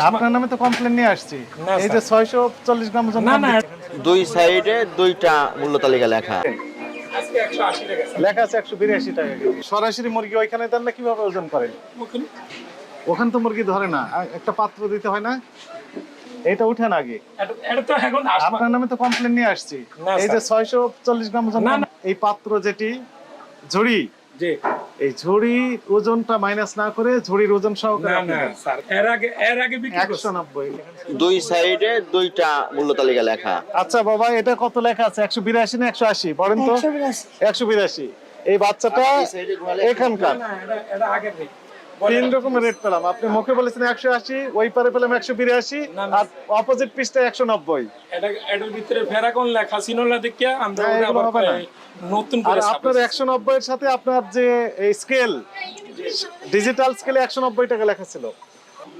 আপনার নামে তো কমপ্লেন নিয়ে আসছি। এই যে স্যার। ছয়শো চল্লিশ গ্রাম ওজন না না দুই সাইডে দুইটা মূল্য তালিকা লেখা। লেখা আছে একশো বিরাশি টাকা সরাসরি মুরগি ওইখানে দেন না কীভাবে ওজন করেন? ওখানে। তো মুরগি ধরে না একটা পাত্র দিতে হয় না। এটা উঠেন আগে। এটা- এটা তো এখন আসবে। আপনার নামে তো কমপ্লেন নিয়ে আসছি। এই যে স্যার। ছয়শো চল্লিশ গ্রাম ওজন না, এই পাত্র যেটি ঝুড়ি জি। এই ঝুড়ি ওজনটা মাইনাস না করে ঝুড়ির ওজন সহকারে না স্যার এর আগে এর আগে দুই সাইডে দুইটা মূল্য তালিকা লেখা। আচ্ছা বাবা এটা কত লেখা আছে? একশো বিরাশি না একশো আশি? বলেন তো। একশো বিরাশি। এই বাচ্চাটা এখানকার। তিন রকমের রেট পেলাম। আপনি মুখে বলেছেন একশো আশি ওই পারে পেলাম একশো বিরাশি। আর অপোজিট পিসটা একশো নব্বই। এটা এটার ভিতরে ফেরাকন লেখা ছিল দেখিয়া আমরা ওটা এগুলো আবার হবে না। নতুন করে আপনার একশো নব্বই এর সাথে আপনার যে স্কেল ডিজিটাল স্কেলে একশো নব্বই টাকা লেখা ছিল।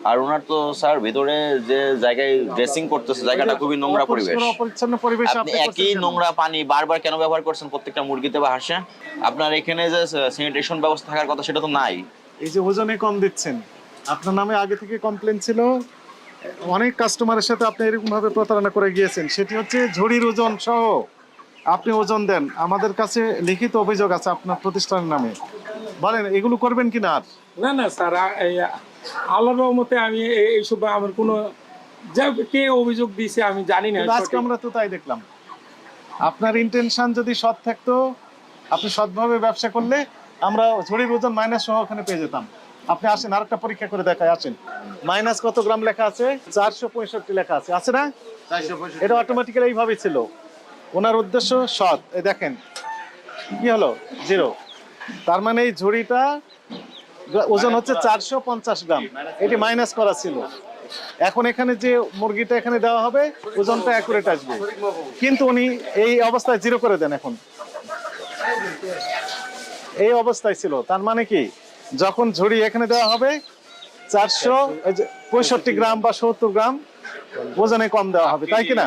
আর ওনার তো স্যার ভিতরে যে জায়গায় ড্রেসিং করতেছে জায়গাটা খুবই নোংরা পরিবেশ। অপরিচ্ছন্ন পরিবেশ আপনি আপনি একই নোংরা পানি বারবার কেন ব্যবহার করছেন প্রত্যেকটা মুরগিতে বা হাঁসে? আপনার এখানে যে স্যানিটেশন ব্যবস্থা থাকার কথা সেটা তো নাই। এই যে ওজনে কম দিচ্ছেন আপনার নামে আগে থেকে কমপ্লেন ছিল অনেক কাস্টমারের সাথে আপনি এরকম ভাবে প্রতারণা করে গিয়েছেন সেটি হচ্ছে ঝুড়ির ওজন সহ। আপনি ওজন দেন আমাদের কাছে লিখিত অভিযোগ আছে আপনার প্রতিষ্ঠানের নামে। বলেন এগুলো করবেন কি না আর? না না স্যার আল্লাহর রহমতে আমি এইসব আমার কোনো যা কে অভিযোগ দিয়েছে আমি জানি না আজকে আমরা তো তাই দেখলাম। আপনার ইন্টেনশন যদি সৎ থাকতো আপনি সৎভাবে ব্যবসা করলে আমরা ঝুড়ির ওজন মাইনাস সহ ওখানে পেয়ে যেতাম। আপনি আসেন আরেকটা পরীক্ষা করে দেখায় আসেন। মাইনাস কত গ্রাম লেখা আছে? চারশো পঁয়ষট্টি লেখা আছে। আছে না? এটা অটোমেটিক্যালি এইভাবেই ছিল। ওনার উদ্দেশ্য সৎ। এই দেখেন কি হলো? জিরো তার মানে এই ঝুড়িটা ওজন হচ্ছে চারশো পঞ্চাশ গ্রাম। এটি মাইনাস করা ছিল। এখন এখানে যে মুরগিটা এখানে দেওয়া হবে ওজনটা অ্যাকুরেট আসবে। কিন্তু উনি এই অবস্থায় জিরো করে দেন এখন। এই অবস্থায় ছিল। তার মানে কি? যখন ঝুড়ি এখানে দেওয়া হবে চারশো পঁয়ষট্টি গ্রাম বা সত্তর গ্রাম ওজনে কম দেওয়া হবে তাই কিনা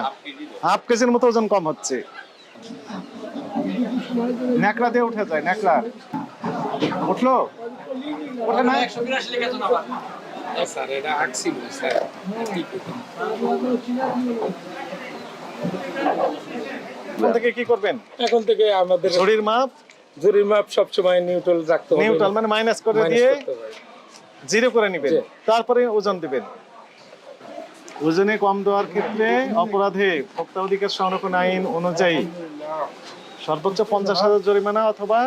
হাফ কেজির মতো ওজন কম হচ্ছে। ন্যাকড়া দিয়ে উঠে যায় ন্যাকড়া। উঠল? ওঠে না? স্যার এটা আঁকছিল স্যার কি থেকে কি করবেন? এখন থেকে আমাদের ঝুড়ির মাপ? মাপ সবসময় নিউট্রাল রাখতে হবে। নিউট্রাল মানে মাইনাস করে দিয়ে জিরো করে নেবেন। তারপরে ওজন দিবেন। ওজনে কম দেওয়ার ক্ষেত্রে অপরাধে ভোক্তা অধিকার সংরক্ষণ আইন অনুযায়ী সর্বোচ্চ পঞ্চাশ হাজার জরিমানা অথবা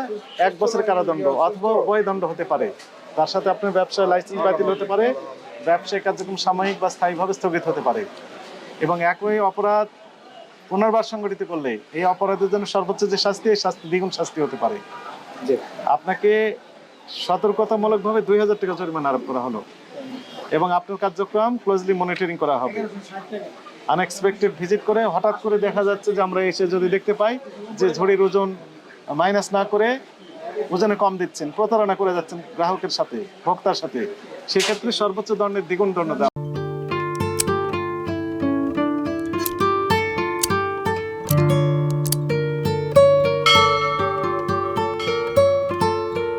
এক বছরের কারাদণ্ড অথবা উভয় দণ্ড হতে পারে। তার সাথে আপনার ব্যবসায় লাইসেন্স বাতিল হতে পারে। ব্যবসায়িক কার্যক্রম সাময়িক বা স্থায়ীভাবে স্থগিত হতে পারে। এবং একই অপরাধ পুনর্বার সংগঠিত করলে এই অপরাধের জন্য সর্বোচ্চ যে শাস্তি এই শাস্তি দ্বিগুণ শাস্তি হতে পারে। আপনাকে সতর্কতামূলকভাবে দুই হাজার টাকা জরিমানা আরোপ করা হলো এবং আপনার কার্যক্রম ক্লোজলি মনিটরিং করা হবে আনএক্সপেক্টেড ভিজিট করে হঠাৎ করে দেখা যাচ্ছে যে আমরা এসে যদি দেখতে পাই যে ঝুড়ির ওজন মাইনাস না করে ওজনে কম দিচ্ছেন প্রতারণা করে যাচ্ছেন গ্রাহকের সাথে ভোক্তার সাথে সেক্ষেত্রে সর্বোচ্চ দণ্ডের দ্বিগুণ দণ্ড দেওয়া